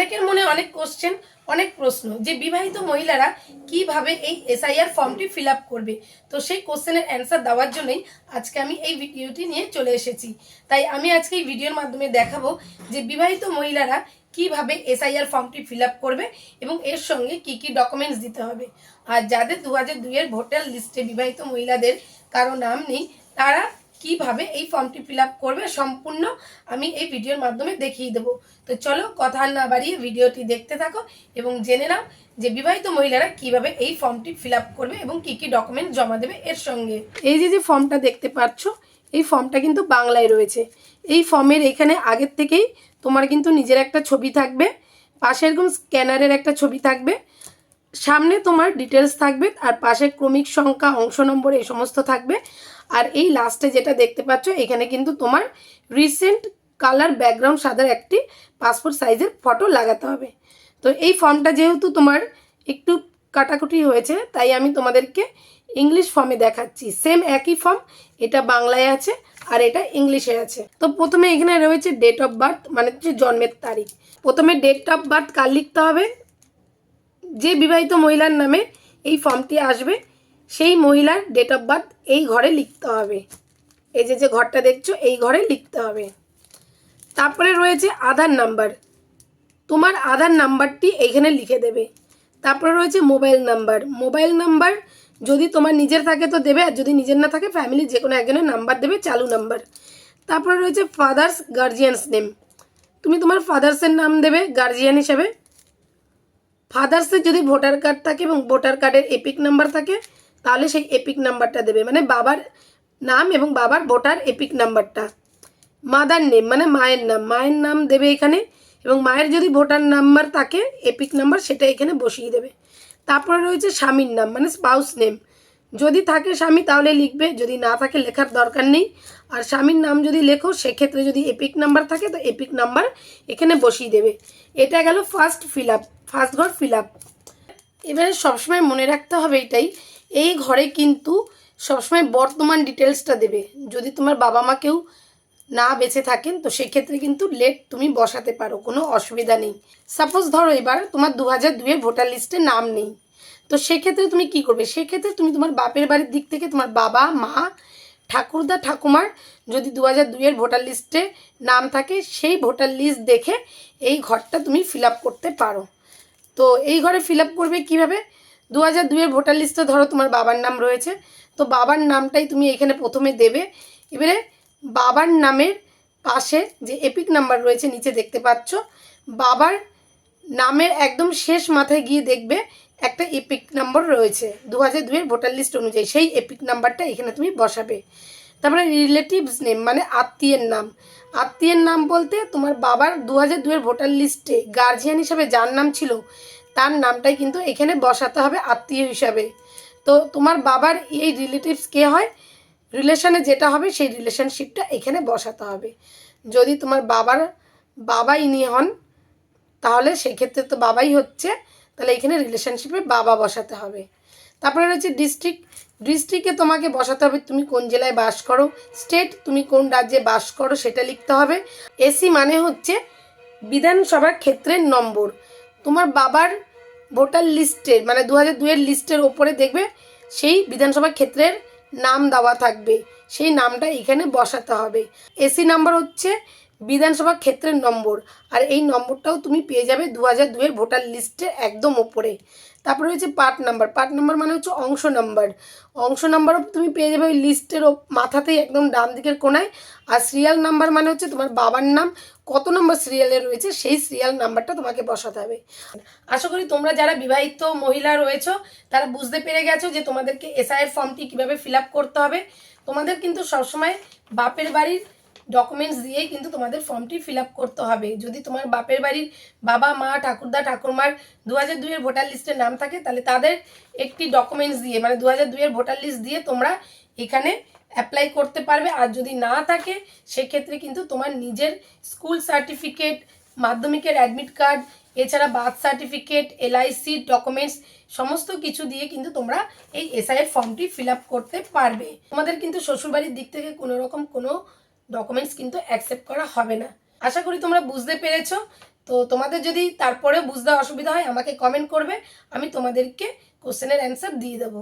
অনেকের মনে অনেক কোশ্চেন অনেক প্রশ্ন যে বিবাহিত মহিলারা কীভাবে এই এসআইআর ফর্মটি ফিল করবে? তো সেই কোশ্চেনের অ্যান্সার দেওয়ার জন্যই আজকে আমি এই ভিডিওটি নিয়ে চলে এসেছি। তাই আমি আজকে এই ভিডিওর মাধ্যমে দেখাবো যে বিবাহিত মহিলারা কীভাবে এসআইআর ফর্মটি ফিল করবে এবং এর সঙ্গে কি কি ডকুমেন্টস দিতে হবে। আর যাদের দু হাজার দুইয়ের ভোটার লিস্টে বিবাহিত মহিলাদের কারও নাম নেই, তারা কীভাবে এই ফর্মটি ফিল করবে সম্পূর্ণ আমি এই ভিডিওর মাধ্যমে দেখিয়ে দেবো। তো চলো কথা না বাড়িয়ে ভিডিওটি দেখতে থাকো এবং জেনে নাও যে বিবাহিত মহিলারা কীভাবে এই ফর্মটি ফিল করবে এবং কি কি ডকুমেন্ট জমা দেবে এর সঙ্গে। এই যে যে ফর্মটা দেখতে পাচ্ছ, এই ফর্মটা কিন্তু বাংলায় রয়েছে। এই ফর্মের এখানে আগের থেকেই তোমার কিন্তু নিজের একটা ছবি থাকবে পাশে এরকম স্ক্যানারের একটা ছবি থাকবে। সামনে তোমার ডিটেলস থাকবে, আর পাশে ক্রমিক সংখ্যা, অংশ নম্বর এই সমস্ত থাকবে। আর এই লাস্টে যেটা দেখতে পাচ্ছ, এখানে কিন্তু তোমার রিসেন্ট কালার ব্যাকগ্রাউন্ড সাদার একটি পাসপোর্ট সাইজের ফটো লাগাতে হবে। তো এই ফর্মটা যেহেতু তোমার একটু কাটাকুটি হয়েছে, তাই আমি তোমাদেরকে ইংলিশ ফর্মে দেখাচ্ছি। সেম একই ফর্ম এটা বাংলায় আছে আর এটা ইংলিশে আছে। তো প্রথমে এখানে রয়েছে ডেট অফ বার্থ মানে হচ্ছে জন্মের তারিখ। প্রথমে ডেট অফ বার্থ কার লিখতে হবে? যে বিবাহিত মহিলার নামে এই ফর্মটি আসবে, সেই মহিলার ডেট অফ বার্থ এই ঘরে লিখতে হবে। এই যে যে ঘরটা দেখছ, এই ঘরে লিখতে হবে। তারপরে রয়েছে আধার নাম্বার তোমার আধার নাম্বারটি এইখানে লিখে দেবে। তারপরে রয়েছে মোবাইল নাম্বার মোবাইল নাম্বার যদি তোমার নিজের থাকে তো দেবে, আর যদি নিজের না থাকে ফ্যামিলির যে কোনো একজনের নাম্বার দেবে, চালু নাম্বার তারপরে রয়েছে ফাদার্স গার্জিয়ানস নেম তুমি তোমার ফাদার্সের নাম দেবে গার্জিয়ান হিসেবে। ফাদার্সের যদি ভোটার কার্ড থাকে এবং ভোটার কার্ডের এপিক নাম্বার থাকে, তাহলে সেই এপিক নাম্বারটা দেবে। মানে বাবার নাম এবং বাবার ভোটার এপিক নাম্বারটা। মাদার নেম মানে মায়ের নাম। মায়ের নাম দেবে এখানে এবং মায়ের যদি ভোটার নাম্বার থাকে, এপিক নাম্বার, সেটা এখানে বসিয়ে দেবে। তারপরে রয়েছে স্বামীর নাম মানে স্পাউস নেম। যদি থাকে স্বামী, তাহলে লিখবে। যদি না থাকে, লেখার দরকার নেই। আর স্বামীর নাম যদি লেখো, সেক্ষেত্রে যদি এপিক নাম্বার থাকে, তো এপিক নাম্বার এখানে বসিয়ে দেবে। এটা গেল ফার্স্ট ফিল আপ ফার্স্ট ঘর ফিল আপ এবারে সবসময় মনে রাখতে হবে এটাই, এই ঘরে কিন্তু সবসময় বর্তমান ডিটেলসটা দেবে। যদি তোমার বাবা মা কেউ না বেঁচে থাকেন, তো সেক্ষেত্রে কিন্তু লেট তুমি বসাতে পারো, কোনো অসুবিধা নেই। সাপোজ ধরো এবার তোমার দু হাজার দুইয়ের ভোটার লিস্টে নাম নেই। তো সেক্ষেত্রে তুমি কি করবে? সেক্ষেত্রে তুমি তোমার বাপের বাড়ির দিক থেকে তোমার বাবা, মা, ঠাকুরদা, ঠাকুমার যদি দু হাজার দুইয়ের ভোটার লিস্টে নাম থাকে, সেই ভোটার লিস্ট দেখে এই ঘরটা তুমি ফিল করতে পারো। তো এই ঘরে ফিল করবে কীভাবে? দু হাজার দুইয়ের ভোটার লিস্টে ধরো তোমার বাবার নাম রয়েছে, তো বাবার নামটাই তুমি এখানে প্রথমে দেবে। এবারে বাবার নামের পাশে যে এপিক নাম্বার রয়েছে, নিচে দেখতে পাচ্ছ, বাবার নামের একদম শেষ মাথায় গিয়ে দেখবে একটা এপিক নাম্বার রয়েছে। দু হাজার দুয়ের ভোটার লিস্ট অনুযায়ী সেই এপিক নাম্বারটা এখানে তুমি বসাবে। তারপরে রিলেটিভস নেম মানে আত্মীয়ের নাম। আত্মীয়ের নাম বলতে তোমার বাবার দু হাজার দুয়ের ভোটার লিস্টে গার্জিয়ান হিসাবে যার নাম ছিল, তার নামটাই কিন্তু এখানে বসাতে হবে আত্মীয় হিসাবে। তো তোমার বাবার এই রিলেটিভস কে হয়? রিলেশনে যেটা হবে সেই রিলেশনশিপটা এখানে বসাতে হবে। যদি তোমার বাবার, বাবাই নিয়ে হন, তাহলে সেক্ষেত্রে তো বাবাই হচ্ছে তাহলে এখানে রিলেশনশিপে বাবা বসাতে হবে। তারপরে রয়েছে ডিস্ট্রিক্ট ডিস্ট্রিক্টে তোমাকে বসাতে হবে তুমি কোন জেলায় বাস করো স্টেট তুমি কোন রাজ্যে বাস করো সেটা লিখতে হবে। এসি মানে হচ্ছে বিধানসভার ক্ষেত্রের নম্বর। তোমার বাবার ভোটার লিস্টের মানে দু হাজার দুইয়ের লিস্টের ওপরে দেখবে সেই বিধানসভা ক্ষেত্রের নাম দেওয়া থাকবে। সেই নামটা এখানে বসাতে হবে। এসি নাম্বার হচ্ছে বিধানসভা ক্ষেত্রের নম্বর। আর এই নম্বরটাও তুমি পেয়ে যাবে দু হাজার দুইয়ের ভোটার লিস্টের একদম ওপরে। তারপরে রয়েছে পার্ট নাম্বার। পার্ট নাম্বার মানে হচ্ছে অংশ নাম্বার। অংশ নাম্বারও তুমি পেয়ে যাবে ওই লিস্টের মাথাতেই একদম ডান দিকের কোনায়। আর সিরিয়াল নাম্বার মানে হচ্ছে তোমার বাবার নাম। কত নম্বর সিরিয়ালে রয়েছে সেই সিরিয়াল নাম্বারটা তোমাকে বসাতে হবে। আশা করি তোমরা যারা বিবাহিত মহিলা রয়েছো, তারা বুঝতে পেরে গেছো যে তোমাদেরকে এসআইয়ের ফর্মটি কীভাবে ফিল করতে হবে। তোমাদের কিন্তু সবসময় বাপের বাড়ির ডকুমেন্টস দিয়েই কিন্তু তোমাদের ফর্মটি ফিল আপ করতে হবে। যদি তোমার বাপের বাড়ির বাবা, মা, ঠাকুরদা, ঠাকুরমার দু হাজার দুইয়ের ভোটার লিস্টের নাম থাকে, তাহলে তাদের একটি ডকুমেন্টস দিয়ে মানে দু হাজার দুইয়ের ভোটার লিস্ট দিয়ে তোমরা এখানে অ্যাপ্লাই করতে পারবে। আর যদি না থাকে, সেক্ষেত্রে কিন্তু তোমার নিজের স্কুল সার্টিফিকেট মাধ্যমিকের অ্যাডমিট কার্ড এছাড়া বার্থ সার্টিফিকেট এলআইসি ডকুমেন্টস সমস্ত কিছু দিয়ে কিন্তু তোমরা এই এসআইয়ের ফর্মটি ফিল আপ করতে পারবে। তোমাদের কিন্তু শ্বশুরবাড়ির দিক থেকে কোনো রকম কোনো ডকুমেন্টস কিন্তু অ্যাকসেপ্ট করা হবে না। আশা করি তোমরা বুঝতে পেরেছ। তো তোমাদের যদি তারপরে বুঝতে অসুবিধা হয়, আমাকে কমেন্ট করবে। আমি তোমাদেরকে কোশ্চেনের অ্যান্সার দিয়ে দেবো।